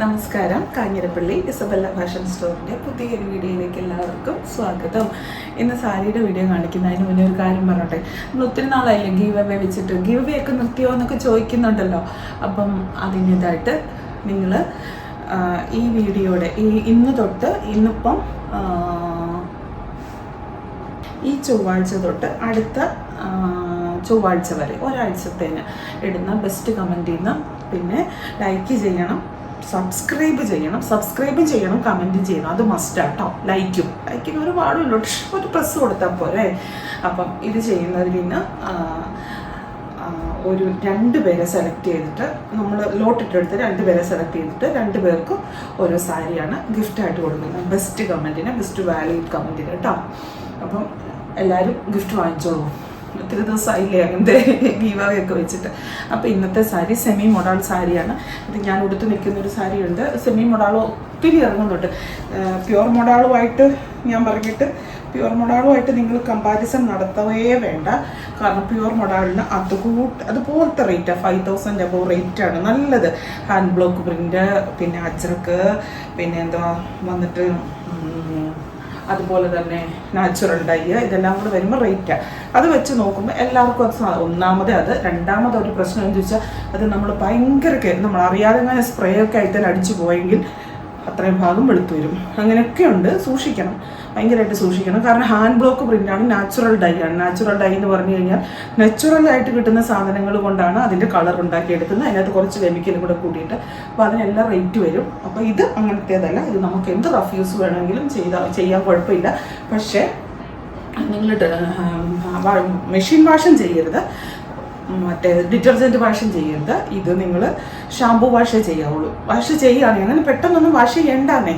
നമസ്കാരം. Kanjirappally Isabella fashion സ്റ്റോറിന്റെ പുതിയൊരു വീഡിയോയിലേക്ക് എല്ലാവർക്കും സ്വാഗതം. ഇന്ന് സാരിയുടെ വീഡിയോ കാണിക്കുന്നതിന് മുന്നേ ഒരു കാര്യം പറഞ്ഞോട്ടെ. നമ്മൾ ഒത്തിരി നാളായില്ലേ ഗീവ് അവേ വെച്ചിട്ട്? ഗീവ് അവേ ഒക്കെ നിർത്തിയോ എന്നൊക്കെ ചോദിക്കുന്നുണ്ടല്ലോ. അപ്പം അതിന്റെതായിട്ട് നിങ്ങൾ ഈ വീഡിയോയുടെ ഈ ഇന്ന് തൊട്ട് ഇന്നിപ്പം ഈ ചൊവ്വാഴ്ച തൊട്ട് അടുത്ത ചൊവ്വാഴ്ച വരെ ഒരാഴ്ചത്തേന് ഇടുന്ന ബെസ്റ്റ് കമന്റ് ചെയ്യുന്ന പിന്നെ ലൈക്ക് ചെയ്യണം. സബ്സ്ക്രൈബ് ചെയ്യണം സബ്സ്ക്രൈബ് ചെയ്യണം കമന്റും ചെയ്യണം. അത് മസ്റ്റാട്ടോ ലൈക്കും ലൈക്കിന് ഒരു പാടുമില്ല ഒരു പ്രസ് കൊടുത്താൽ പോരെ. അപ്പം ഇത് ചെയ്യുന്നതിൽ നിന്ന് ഒരു രണ്ട് പേരെ സെലക്ട് ചെയ്തിട്ട് നമ്മൾ ലോട്ട് ലോട്ടിട്ടെടുത്ത് രണ്ട് പേരെ സെലക്ട് ചെയ്തിട്ട് രണ്ട് പേർക്കും ഓരോ സാരിയാണ് ഗിഫ്റ്റായിട്ട് കൊടുക്കുന്നത്. ബെസ്റ്റ് കമന്റിന് ബെസ്റ്റ് വാലിഡ് കമന്റിന് കേട്ടോ. അപ്പം എല്ലാവരും ഗിഫ്റ്റ് വാങ്ങിച്ചോളൂ. ഒത്തിരി ദിവസമായില്ലേ അങ്ങനത്തെ ഗീവാവയൊക്കെ വെച്ചിട്ട്. അപ്പോൾ ഇന്നത്തെ സാരി സെമി മൊഡാൾ സാരിയാണ്. ഇത് ഞാൻ ഉടുത്ത് നിൽക്കുന്ന ഒരു സാരിയുണ്ട്. സെമി മൊഡാൾ ഒത്തിരി ഇറങ്ങുന്നുണ്ട്. പ്യുവർ മൊഡാളുമായിട്ട് ഞാൻ പറഞ്ഞിട്ട് പ്യുവർ മൊഡാളുമായിട്ട് നിങ്ങൾ കമ്പാരിസൺ നടത്തവേ വേണ്ട. കാരണം പ്യുവർ മൊഡാളിന് അതുകൂട്ട് അതുപോലത്തെ റേറ്റാണ് ഫൈവ് തൗസൻഡ് അബവ് റേറ്റാണ് നല്ലത്. ഹാൻഡ് ബ്ലോക്ക് പ്രിന്റ് പിന്നെ അച്ചർക്ക് പിന്നെ എന്താ വന്നിട്ട് അതുപോലെ തന്നെ നാച്ചുറൽ ഡൈ ഇതെല്ലാം കൂടെ വരുമ്പോൾ റേറ്റാണ് അത് വെച്ച് നോക്കുമ്പോൾ എല്ലാവർക്കും അത് ഒന്നാമത് അത് രണ്ടാമത് ഒരു പ്രശ്നം എന്ന് ചോദിച്ചാൽ അത് നമ്മൾ ഭയങ്കര നമ്മൾ അറിയാതെ അങ്ങനെ സ്പ്രേ ഒക്കെ ആയിട്ട് അടിച്ചു പോയെങ്കിൽ അത്രയും ഭാഗം വെളുത്തു വരും. അങ്ങനെയൊക്കെ ഉണ്ട്. സൂക്ഷിക്കണം. ഭയങ്കരമായിട്ട് സൂക്ഷിക്കണം. കാരണം ഹാൻഡ് ബ്ലോക്ക് പ്രിന്റാണ് നാച്ചുറൽ ഡൈ ആണ്. നാച്ചുറൽ ഡൈ എന്ന് പറഞ്ഞു കഴിഞ്ഞാൽ നാച്ചുറൽ ആയിട്ട് കിട്ടുന്ന സാധനങ്ങൾ കൊണ്ടാണ് അതിന്റെ കളർ ഉണ്ടാക്കിയെടുക്കുന്നത്. അതിനകത്ത് കുറച്ച് കെമിക്കലും കൂടെ കൂട്ടിയിട്ട് അപ്പോൾ അതിനെല്ലാം റേറ്റ് വരും. അപ്പോൾ ഇത് അങ്ങനത്തേതല്ല. ഇത് നമുക്ക് എന്ത് റഫ് യൂസ് വേണമെങ്കിലും ചെയ്താൽ ചെയ്യാൻ കുഴപ്പമില്ല. പക്ഷേ നിങ്ങൾ മെഷീൻ വാഷും ചെയ്യരുത്. മറ്റേ ഡിറ്റർജന്റ് വാഷ് ചെയ്യരുത്. ഇത് നിങ്ങൾ ഷാമ്പു വാഷ് ചെയ്യാവുള്ളൂ. വാഷ് ചെയ്യുകയാണെങ്കിൽ അങ്ങനെ പെട്ടെന്നൊന്നും വാഷ് ചെയ്യണ്ടാന്നേ.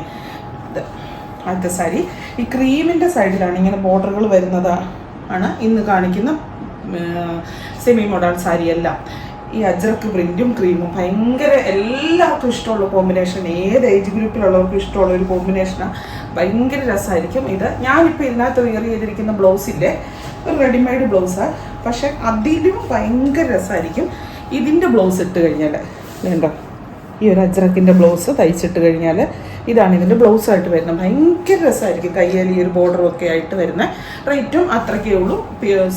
അടുത്ത സാരി. ഈ ക്രീമിന്റെ സൈഡിലാണ് ഇങ്ങനെ ബോർഡറുകൾ വരുന്നത് ആണ് ഇന്ന് കാണിക്കുന്ന സെമി മോഡൽ സാരി എല്ലാം ഈ അജ്രക്ക് പ്രിന്റും ക്രീമും. ഭയങ്കര എല്ലാവർക്കും ഇഷ്ടമുള്ള കോമ്പിനേഷൻ ഏത് ഏജ് ഗ്രൂപ്പിലുള്ളവർക്കും ഇഷ്ടമുള്ള ഒരു കോമ്പിനേഷനാണ് ഭയങ്കര രസമായിരിക്കും ഇത്. ഞാനിപ്പോൾ ഇതിനകത്ത് വെയർ ചെയ്തിരിക്കുന്ന ബ്ലൗസില്ലേ ഒരു റെഡിമെയ്ഡ് ബ്ലൗസാണ് പക്ഷെ അതിലും ഭയങ്കര രസമായിരിക്കും ഇതിന്റെ ബ്ലൗസ് ഇട്ട് കഴിഞ്ഞാൽ വേണ്ട ഈ ഒരു അജ്രക്കിന്റെ ബ്ലൗസ് തയ്ച്ചിട്ട് കഴിഞ്ഞാൽ ഇതാണ് ഇതിന്റെ ബ്ലൗസായിട്ട് വരുന്നത്. ഭയങ്കര രസമായിരിക്കും. കയ്യിൽ ഈ ഒരു ബോർഡറും ഒക്കെ ആയിട്ട് വരുന്ന റേറ്റും അത്രയ്ക്കേ ഉള്ളൂ.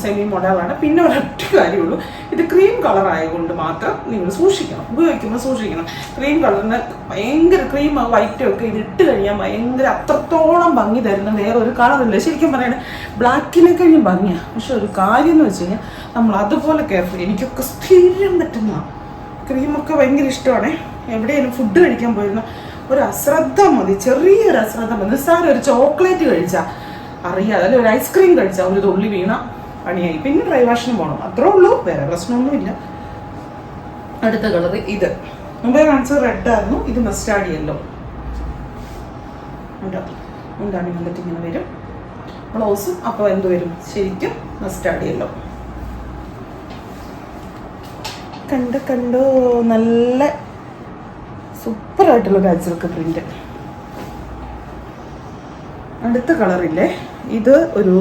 സെമി മോഡലാണ് പിന്നെ ഒരൊറ്റ കാര്യമുള്ളൂ. ഇത് ക്രീം കളർ ആയതുകൊണ്ട് മാത്രം നിങ്ങൾ സൂക്ഷിക്കണം. ഉപയോഗിക്കുമ്പോൾ സൂക്ഷിക്കണം. ക്രീം കളറിന് ഭയങ്കര ക്രീം വൈറ്റും ഒക്കെ ഇത് ഇട്ട് കഴിഞ്ഞാൽ ഭയങ്കര അത്രത്തോളം ഭംഗി തരുന്ന വേറെ ഒരു കളറില്ല ശരിക്കും പറയണേ ബ്ലാക്കിനെ കഴിഞ്ഞ് ഭംഗിയാണ് പക്ഷെ ഒരു കാര്യം എന്ന് വെച്ച് കഴിഞ്ഞാൽ നമ്മൾ അതുപോലെ കെയർഫുൾ എനിക്കൊക്കെ സ്ഥിരം പറ്റുന്നതാണ് ക്രീമൊക്കെ ഭയങ്കര ഇഷ്ടമാണ്. എവിടെയെങ്കിലും ഫുഡ് കഴിക്കാൻ പോയിരുന്ന. ഒരു അശ്രദ്ധ മതി ചെറിയൊരു അശ്രദ്ധ മതി. നിസ്സാരം ഒരു ചോക്ലേറ്റ് കഴിച്ചാൽ അറിയാതെ അല്ലെ ഒരു ഐസ്ക്രീം കഴിച്ചാൽ ഒരു തുള്ളി വീണ പണിയായി. പിന്നെ ഡ്രൈ വാഷിന് പോകണം അത്രേ ഉള്ളൂ. വേറെ പ്രശ്നമൊന്നുമില്ല അടുത്ത കളർ ഇത്. മുമ്പേ കാണിച്ചത് റെഡ് ആയിരുന്നു. ഇത് മസ്റ്റാർഡ് യെല്ലോ എന്താണ് വന്നിട്ട് ഇങ്ങനെ വരും. ബ്ലൗസും അപ്പോൾ എന്ത് വരും? ശരിക്കും മസ്റ്റാർഡ് യെല്ലോ കണ്ട് കണ്ടോ. നല്ല സൂപ്പറായിട്ടുള്ള ഒരു അജ്രക്ക് പ്രിന്റ് അടുത്ത കളറില്ലേ ഇത് ഒരു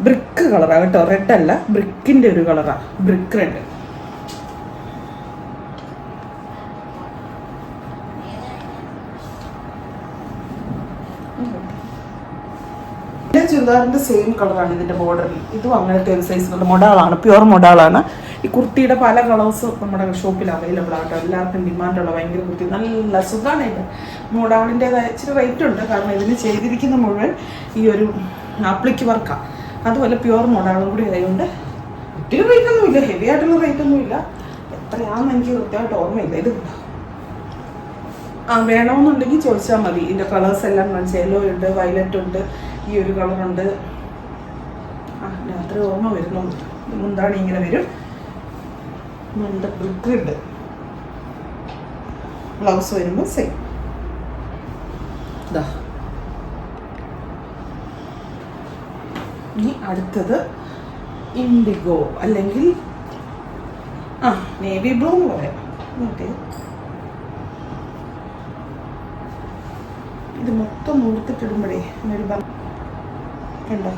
ബ്രിക്ക് കളറാണ് കേട്ടോ. റെഡ് അല്ല ബ്രിക്കിന്റെ ഒരു കളറാണ് ബ്രിക്ക് റെഡ് ചുരിദാറിന്റെ സെയിം കളറാണ് ഇതിന്റെ ബോർഡറിൽ ഇതും അങ്ങനത്തെ ഒരു സൈസിലുള്ള മൊഡാളാണ് പ്യുവർ മൊഡാളാണ് ഈ കുർത്തിയുടെ പല കളേഴ്സ് നമ്മുടെ ഷോപ്പിൽ അവൈലബിൾ ആട്ടോ എല്ലാവർക്കും ഡിമാൻഡുള്ള ഭയങ്കര കുർത്തി. നല്ല സുഖമാണ് ഇത്. മൊഡാളിന്റെതായ ഇച്ചിരി റേറ്റ് ഉണ്ട്. കാരണം ഇതിന് ചെയ്തിരിക്കുന്ന മുഴുവൻ ഈ ഒരു ആപ്ലിക്ക് വർക്കാണ് അതുപോലെ പ്യുവർ മൊഡാളും കൂടി ആയതുകൊണ്ട് ഒത്തിരി റേറ്റ് ഒന്നുമില്ല ഹെവി ആയിട്ടുള്ള റേറ്റ് ഒന്നുമില്ല എത്രയാണെന്ന് എനിക്ക് കൃത്യമായിട്ട് ഓർമ്മയില്ല. ഇത് ആ വേണമെന്നുണ്ടെങ്കിൽ ചോദിച്ചാൽ മതി. ഇതിന്റെ കളേഴ്സ് എല്ലാം കാണിച്ചു യെല്ലോ ഉണ്ട് വയലറ്റ് ഉണ്ട് ഈ ഒരു കളറുണ്ട് ആ രാത്രി ഓർമ്മ വരുന്നുണ്ട് മുന്താണി ഇങ്ങനെ വരും. മണ്ട ബ്രിക്ക് ബ്ലൗസ് വരുമ്പോൾ സെയിം ഇനി അടുത്തത് ഇൻഡിഗോ അല്ലെങ്കിൽ ആ നേവി ബ്ലൂ എന്ന് പറയാം. മറ്റേ ഇത് മൊത്തം മുഴുത്തിട്ടിടുമ്പോഴേ ഒരു കണ്ടോ?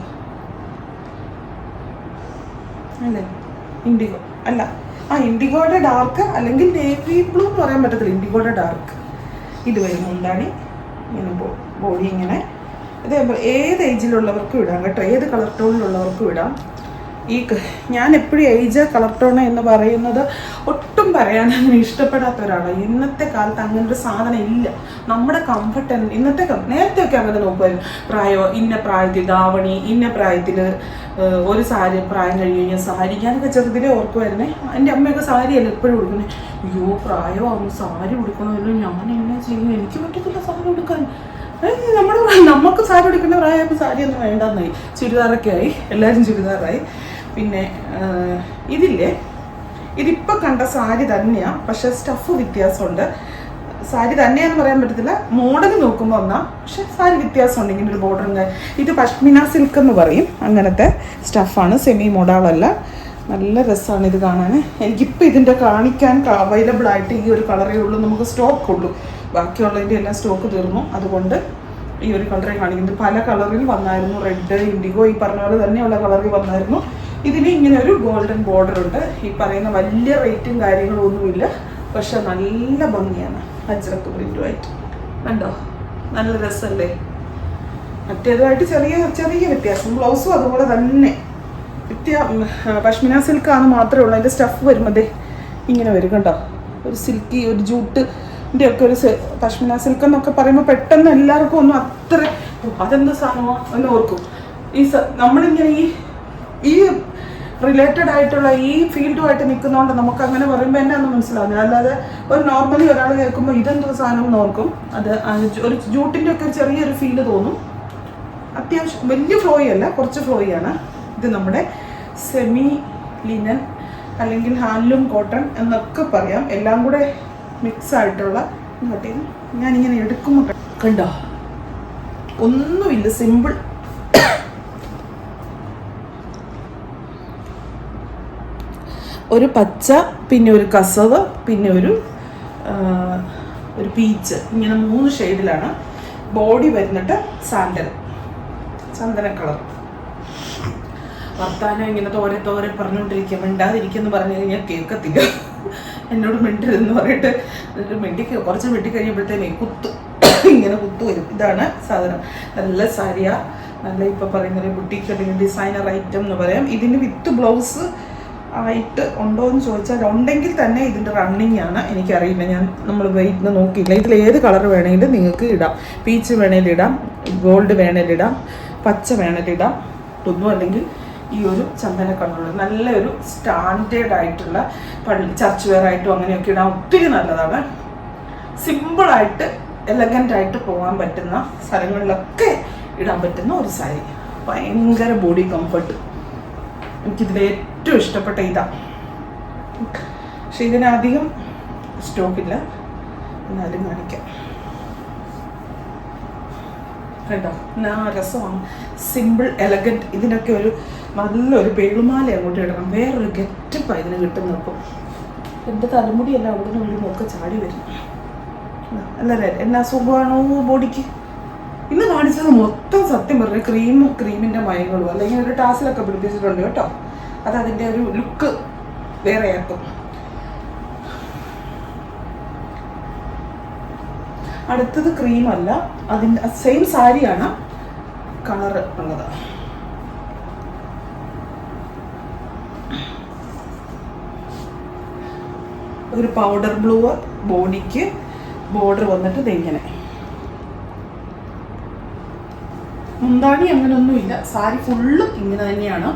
അല്ലേ? ഇൻഡിഗോ അല്ല. ആ ഇൻഡിഗോയുടെ ഡാർക്ക് അല്ലെങ്കിൽ നേവി ബ്ലൂ എന്ന് പറയാൻ പറ്റത്തില്ല. ഇൻഡിഗോയുടെ ഡാർക്ക് ഇത് വരും ഇങ്ങനെ ബോഡി ഇങ്ങനെ. ഇത് ഏത് ഏജിലുള്ളവർക്കും ഇടാം കേട്ടോ. ഏത് കളർ ടോണിലുള്ളവർക്കും ഇടാം. ഈ ഞാൻ എപ്പോഴും ഏജ് കളർ ടോൺ എന്ന് പറയുന്നത് ഒട്ടും പറയാൻ അങ്ങനെ ഇഷ്ടപ്പെടാത്ത ഒരാളാണ് ഇന്നത്തെ കാലത്ത് അങ്ങനെ ഒരു സാധനം ഇല്ല. നമ്മുടെ കംഫർട്ട് ഇന്നത്തെ നേരത്തെ നേരത്തെയൊക്കെ അങ്ങനെ നോക്കുമായിരുന്നു പ്രായോ ഇന്ന പ്രായത്തിൽ ദാവണി ഇന്ന പ്രായത്തിൽ ഒരു സാരി പ്രായം കഴിഞ്ഞ് കഴിഞ്ഞാൽ സാരി. ഞാനൊക്കെ ചെറുതിലേ ഓർക്കുമായിരുന്നേ എന്റെ അമ്മയൊക്കെ സാരിയല്ല എപ്പോഴും ഉടുക്കുന്നത് അയ്യോ പ്രായമാകുമ്പോൾ സാരി ഉടുക്കണമല്ലോ. ഞാൻ എന്നെ ചെയ്യും? എനിക്ക് പറ്റത്തില്ല സാരി ഉടുക്കാൻ. നമ്മുടെ നമുക്ക് സാരി പ്രായമായപ്പോൾ സാരി ഒന്നും വേണ്ടെന്നായി. ചുരിദാറൊക്കെ ആയി. എല്ലാവരും ചുരിദാറായി. പിന്നെ ഇതില്ലേ? ഇതിപ്പോൾ കണ്ട സാരി തന്നെയാണ് പക്ഷെ സ്റ്റഫ് വ്യത്യാസമുണ്ട്. സാരി തന്നെയാന്ന് പറയാൻ പറ്റത്തില്ല. മോഡൽ നോക്കുമ്പോൾ ഒന്നാം പക്ഷെ സാരി വ്യത്യാസമുണ്ട്. ഇങ്ങനെ ഒരു ബോർഡർ ഇത് പഷ്മിന സിൽക്ക് എന്ന് പറയും. അങ്ങനത്തെ സ്റ്റഫാണ് സെമി മോഡാളല്ല നല്ല രസമാണ് ഇത് കാണാൻ എനിക്കിപ്പോൾ ഇതിന്റെ കാണിക്കാൻ അവൈലബിൾ ആയിട്ട് ഈ ഒരു കളറേ ഉള്ളൂ. നമുക്ക് സ്റ്റോക്ക് ഉള്ളൂ. ബാക്കിയുള്ളതിന്റെ എല്ലാം സ്റ്റോക്ക് തീർന്നു. അതുകൊണ്ട് ഈ ഒരു കളറേ കാണിക്കുന്നത് പല കളറിൽ വന്നായിരുന്നു. റെഡ് ഇൻഡിഗോ ഈ പറഞ്ഞ പോലെ തന്നെയുള്ള കളറിൽ വന്നായിരുന്നു. ഇതിന് ഇങ്ങനെ ഒരു ഗോൾഡൻ ബോർഡർ ഉണ്ട്. ഈ പറയുന്ന വലിയ റേറ്റും കാര്യങ്ങളും ഒന്നുമില്ല. പക്ഷെ നല്ല ഭംഗിയാണ്. അജ്രക്ക് പ്രിന്റുമായിട്ട് കണ്ടോ? നല്ല രസമല്ലേ? മറ്റേതുമായിട്ട് ചെറിയ ചെറിയ വ്യത്യാസം. ബ്ലൗസും അതുപോലെ തന്നെ. വ്യത്യാ പഷ്മിന സിൽക്കാണ് മാത്രമേ ഉള്ളൂ. അതിന്റെ സ്റ്റഫ് വരുമ്പോൾ ദേ ഇങ്ങനെ വരും കേട്ടോ ഒരു സിൽക്കി ഒരു ജൂട്ടിന്റെ ഒക്കെ ഒരു പഷ്മിന സിൽക്ക് എന്നൊക്കെ പറയുമ്പോൾ പെട്ടെന്ന് എല്ലാവർക്കും ഒന്നും അത്ര അതെന്ത് സാധനമോ? എന്ന് ഓർക്കും. ഈ നമ്മളിങ്ങനെ ഈ ഈ റിലേറ്റഡ് ആയിട്ടുള്ള ഈ ഫീൽഡുമായിട്ട് നിൽക്കുന്നതുകൊണ്ട് നമുക്ക് അങ്ങനെ പറയുമ്പോൾ എന്നെ ഒന്നും മനസ്സിലാവില്ല അല്ലാതെ ഒരു നോർമലി ഒരാൾ കേൾക്കുമ്പോൾ ഇതെന്തോ സാധനം നോക്കും അത് ഒരു ജൂട്ടിന്റെ ഒക്കെ ചെറിയൊരു ഫീൽ തോന്നും. അത്യാവശ്യം വലിയ ഫ്ലോയി അല്ല കുറച്ച് ഫ്ലോയി ആണ്. ഇത് നമ്മുടെ സെമി ലിനൻ അല്ലെങ്കിൽ ഹാൻഡ്ലൂം കോട്ടൺ എന്നൊക്കെ പറയാം. എല്ലാം കൂടെ മിക്സ് ആയിട്ടുള്ള ഞാനിങ്ങനെ എടുക്കുമ്പോൾ കണ്ടോ? ഒന്നുമില്ല സിമ്പിൾ ഒരു പച്ച പിന്നെ ഒരു കസവ് പിന്നെ ഒരു ഒരു പീച്ച്. ഇങ്ങനെ മൂന്ന് ഷെയ്ഡിലാണ് ബോഡി വരുന്നിട്ട് സാൻഡൽ ചന്ദന കളർ. വർത്താനം ഇങ്ങനെ തോരെ തോരെ പറഞ്ഞുകൊണ്ടിരിക്കുക. മിണ്ടാതിരിക്കുന്നു പറഞ്ഞു കഴിഞ്ഞാൽ കേൾക്കത്തില്ല. എന്നോട് മിണ്ടരുതെന്ന് പറഞ്ഞിട്ട് എന്നിട്ട് മിണ്ടി കുറച്ച് മിണ്ടി കഴിയുമ്പോഴത്തേനെ കുത്തു. ഇങ്ങനെ കുത്തു വരും. ഇതാണ് സാധനം. നല്ല സാരിയ. നല്ല ഇപ്പം പറയുന്നത് ബുട്ടീക്ക് അല്ലെങ്കിൽ ഡിസൈനർ ഐറ്റം എന്ന് പറയാം. ഇതിന് വിത്ത് ബ്ലൗസ് ആയിട്ട് ഉണ്ടോ എന്ന് ചോദിച്ചാൽ ഉണ്ടെങ്കിൽ തന്നെ ഇതിന്റെ റണ്ണിങ് ആണ്. എനിക്കറിയില്ല. ഞാൻ നമ്മൾ വെയിറ്റ് നോക്കിയില്ല. ഇതിൽ ഏത് കളർ വേണമെങ്കിലും നിങ്ങൾക്ക് ഇടാം. പീച്ച് വേണമെങ്കിൽ ഇടാം. ഗോൾഡ് വേണമെങ്കിൽ ഇടാം. പച്ച വേണമെങ്കിൽ ഇടാം. ഒന്നും അല്ലെങ്കിൽ ഈ ഒരു ചന്ദന കളറുള്ള നല്ലൊരു സ്റ്റാൻഡേർഡ് ആയിട്ടുള്ള പള്ളി ചർച്ച് വെയർ ആയിട്ടും അങ്ങനെയൊക്കെ ഇടാൻ ഒത്തിരി നല്ലതാണ്. സിമ്പിളായിട്ട് എലഗന്റ് ആയിട്ട് പോകാൻ പറ്റുന്ന സ്ഥലങ്ങളിലൊക്കെ ഇടാൻ പറ്റുന്ന ഒരു സാരി. ഭയങ്കര ബോഡി കംഫർട്ട് എനിക്കിതിൽ ഏറ്റവും ഇഷ്ടപ്പെട്ട ഇതാ. പക്ഷെ ഇതിനധികം സ്റ്റോക്കില്ല. എന്നാലും കാണിക്കാം. കേട്ടോ എന്നാ രസമാണ്. സിമ്പിൾ എലഗന്റ് ഇതിനൊക്കെ ഒരു നല്ലൊരു പേളുമാല അങ്ങോട്ട് ഇടണം. വേറൊരു ഗെറ്റപ്പ് ഇതിന് കിട്ടുന്നത് ഇപ്പം എന്റെ തലമുടിയല്ല അവിടെ നിന്ന് ഒരു നോക്കെ ചാടി വരും. അല്ലേ എന്നാ സുഖമാണോ ബോഡിക്ക്? ഇന്ന് കാണിച്ചത് മൊത്തം സത്യം പറഞ്ഞ ക്രീമും ക്രീമിന്റെ മയങ്ങളും. അല്ലെങ്കിൽ ഒരു ടാസിലൊക്കെ പിടിപ്പിച്ചിട്ടുണ്ട് കേട്ടോ. അത് അതിന്റെ ഒരു ലുക്ക് വേറെ ആക്കും അടുത്തത് അല്ല. അതിന്റെ സെയിം സാരിയാണ് കളർ ഉള്ളത്. ഒരു പൗഡർ ബ്ലൂ ബോഡിക്ക് ബോർഡർ വന്നിട്ട് ദേ ഇങ്ങനെ മുന്താണി അങ്ങനെയൊന്നുമില്ല സാരി ഫുള്ളും ഇങ്ങനെ തന്നെയാണ്.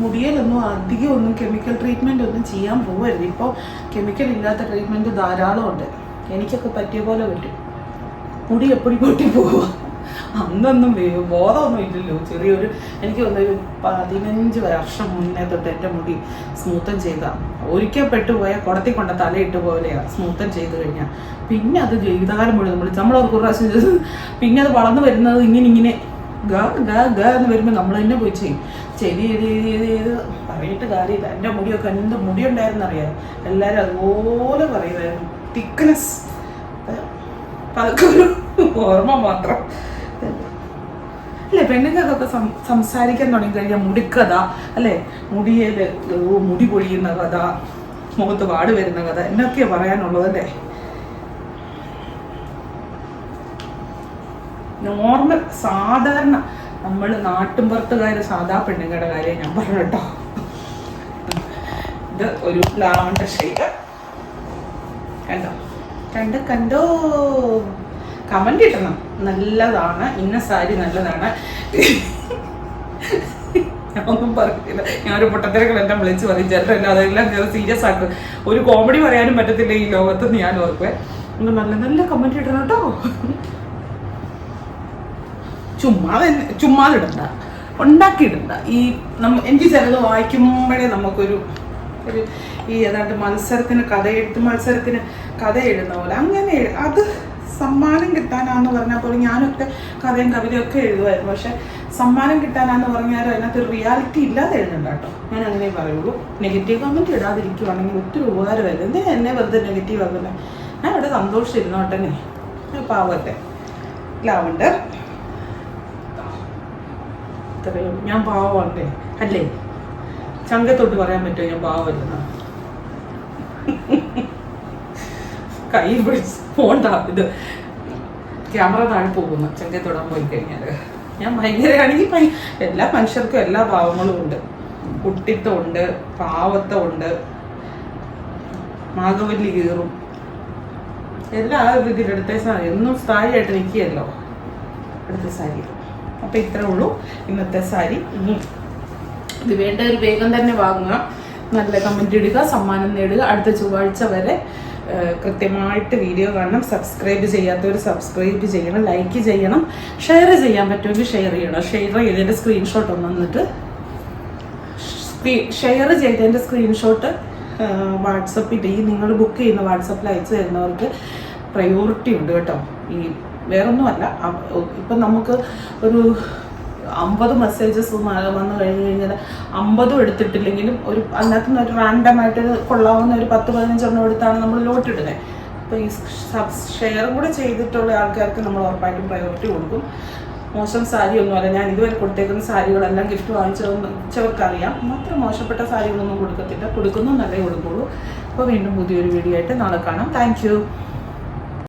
മുടിയിലൊന്നും അധികം ഒന്നും കെമിക്കൽ ട്രീറ്റ്മെന്റ് ഒന്നും ചെയ്യാൻ പോകരുത് ഇപ്പോൾ കെമിക്കൽ ഇല്ലാത്ത ട്രീറ്റ്മെന്റ് ധാരാളമുണ്ട്. എനിക്കൊക്കെ പറ്റിയ പോലെ പറ്റും. മുടി എപ്പോഴും പൊട്ടി പോവുക അന്നൊന്നും ബോധമൊന്നും ഇല്ലല്ലോ. ചെറിയൊരു എനിക്ക് തോന്നുന്നൊരു പതിനഞ്ച് വർഷം മുന്നേ തൊട്ട് എന്റെ മുടി സ്മൂത്തൻ ചെയ്ത. ഒരിക്കൽ പെട്ടുപോയ കുടത്തി കൊണ്ട തലയിട്ട് പോലെയാണ് സ്മൂത്തൻ ചെയ്ത് കഴിഞ്ഞാൽ പിന്നെ അത് ജീവിതകാലം മുഴുവൻ നമ്മൾ നമ്മൾ ഒരു ചെയ്ത് പിന്നെ അത് വളർന്നു വരുന്നത് ഇങ്ങനെ ഇങ്ങനെ ഗ ഗ ഗ എന്ന് വരുമ്പോൾ നമ്മൾ തന്നെ പോയി ചെയ്യും. ചെവി ചെയ്ത് ചെയ്ത് ചെയ്ത് ചെയ്ത് പറഞ്ഞിട്ട് കാര്യമില്ല. എന്റെ മുടിയൊക്കെ എന്ത് മുടി ഉണ്ടായിരുന്നു അറിയാം എല്ലാവരും അതുപോലെ പറയുമായിരുന്നു. തിക്നെസ് അതൊക്കെ ഒരു ഓർമ്മ മാത്രം. അല്ലേ പെണ്ണുങ്ങൾക്കൊക്കെ സം- സംസാരിക്കാൻ തുടങ്ങി കഴിഞ്ഞാൽ മുടിക്കഥ അല്ലേ? മുടിയിൽ മുടി പൊഴിയുന്ന കഥ മുഖത്ത് പാട് വരുന്ന കഥ എന്നൊക്കെയാ പറയാനുള്ളതല്ലേ നോർമൽ സാധാരണ നമ്മൾ നാട്ടിൻപുറത്തുകാര് സാധാ പെണ്ണുങ്ങളുടെ കാര്യം ഞാൻ പറഞ്ഞു ഇത് ഒരു ലാവണ്ട ഷെയ്ഡ്. കണ്ടോ? കണ്ട് കണ്ടോ? കമന്റ് ഇടണം നല്ലതാണ്. ഇന്ന സാരി നല്ലതാണ്. ഞാനൊന്നും ഒന്നും പറയത്തില്ല ഞാനൊരു പൊട്ടത്തിരകൾ എന്നെ വിളിച്ച് പറയും. ചേട്ടൻ അതെല്ലാം സീരിയസ് ആക്കും. ഒരു കോമഡി പറയാനും പറ്റത്തില്ല ഈ ലോകത്ത് ഞാൻ ഓർക്കുവേ. നല്ല നല്ല കമന്റ് ഇടണം കേട്ടോ. ചുമ്മാതെ ചുമ്മാതിടണ്ട. ഉണ്ടാക്കിയിടണ്ട. ഈ നമ്മ എനിക്ക് ചിലത് വായിക്കുമ്പോഴേ നമുക്കൊരു ഒരു ഈ ഏതാണ്ട് മത്സരത്തിന് കഥ എഴുത്ത് മത്സരത്തിന് കഥ എഴുതുന്ന പോലെ അങ്ങനെ അത് സമ്മാനം കിട്ടാനാന്ന് പറഞ്ഞാൽ പോലും ഞാനൊക്കെ കഥയും കവിതയും ഒക്കെ എഴുതുമായിരുന്നു. പക്ഷെ സമ്മാനം കിട്ടാനാന്ന് പറഞ്ഞാൽ അതിനകത്ത് റിയാലിറ്റി ഇല്ലാതെ എഴുതണ്ട കേട്ടോ. ഞാൻ അങ്ങനെ പറയുള്ളൂ. നെഗറ്റീവ് കമന്റ് ഇടാതിരിക്കുവാണെങ്കിൽ ഒത്തിരി ഉപകാരമല്ല എന്തിനാ എന്നെ വെറുതെ നെഗറ്റീവ് ആകുന്നത് ഞാൻ ഇവിടെ സന്തോഷിച്ചിരുന്നോട്ടെ പാവട്ടെ ലാവണ്ടർ. ഇത്രയേ. ഞാൻ പാവമാണ്ടേ അല്ലേ? ചങ്കത്തോട്ട് പറയാൻ പറ്റുമോ? ഞാൻ പാവമല്ലെന്ന കൈ പിടിച്ച് താ ഇത് ക്യാമറ താഴെ പോകുന്നു. ചങ്കത്തോടാൻ പോയി കഴിഞ്ഞാൽ ഞാൻ ഭയങ്കരമാണെങ്കിൽ ഭയ- എല്ലാ മനുഷ്യർക്കും എല്ലാ ഭാവങ്ങളും ഉണ്ട്. കുട്ടിത്തം ഉണ്ട് പാവത്തം ഉണ്ട് മാധവല്ലി കീറും എല്ലാ ഇതിലെടുത്ത എന്നും സ്ഥായിയായിട്ട് നിൽക്കുകയല്ലോ. അടുത്ത സാരി. അപ്പം ഇത്രേ ഉള്ളൂ ഇന്നത്തെ സാരി. ഇത് വേണ്ട ഒരു വേഗം തന്നെ വാങ്ങുക. നല്ല കമന്റ് ഇടുക സമ്മാനം നേടുക. അടുത്ത ചൊവ്വാഴ്ച വരെ കൃത്യമായിട്ട് വീഡിയോ കാണണം. സബ്സ്ക്രൈബ് ചെയ്യാത്തവർ സബ്സ്ക്രൈബ് ചെയ്യണം ലൈക്ക് ചെയ്യണം. ഷെയർ ചെയ്യാൻ പറ്റുമെങ്കിൽ ഷെയർ ചെയ്യണം. ഷെയർ ചെയ്തതിന്റെ സ്ക്രീൻഷോട്ട് ഒന്ന് വന്നിട്ട് ഷെയർ ചെയ്തതിന്റെ സ്ക്രീൻഷോട്ട് വാട്സപ്പിൽ ഈ നിങ്ങൾ ബുക്ക് ചെയ്യുന്ന വാട്സപ്പിൽ അയച്ചു തരുന്നവർക്ക് പ്രയോറിറ്റി ഉണ്ട് കേട്ടോ. ഈ വേറൊന്നുമല്ല. ഇപ്പം നമുക്ക് ഒരു അമ്പത് മെസ്സേജസ് വന്നു കഴിഞ്ഞ് കഴിഞ്ഞാൽ അമ്പതും എടുത്തിട്ടില്ലെങ്കിലും ഒരു അതിനകത്ത് നിന്ന് ഒരു റാൻഡമായിട്ട് കൊള്ളാവുന്ന ഒരു പത്ത് പതിനഞ്ചെണ്ണം എടുത്താണ് നമ്മൾ ലോട്ട് ഇടുന്നത് അപ്പോൾ ഈ ഷെയർ കൂടെ ചെയ്തിട്ടുള്ള ആൾക്കാർക്ക് നമ്മൾ ഉറപ്പായിട്ടും പ്രയോറിറ്റി കൊടുക്കും. മോശം സാരി ഒന്നുമല്ല ഞാൻ ഇതുവരെ കൊടുത്തേക്കുന്ന സാരികളെല്ലാം ഗിഫ്റ്റ് വാങ്ങിച്ചവർക്കറിയാം. മാത്രം മോശപ്പെട്ട സാരികളൊന്നും കൊടുക്കത്തില്ല. കൊടുക്കുന്നു നല്ലേ കൊടുക്കുള്ളൂ. അപ്പോൾ വീണ്ടും പുതിയൊരു വീഡിയോ ആയിട്ട് നാളെ കാണാം. താങ്ക്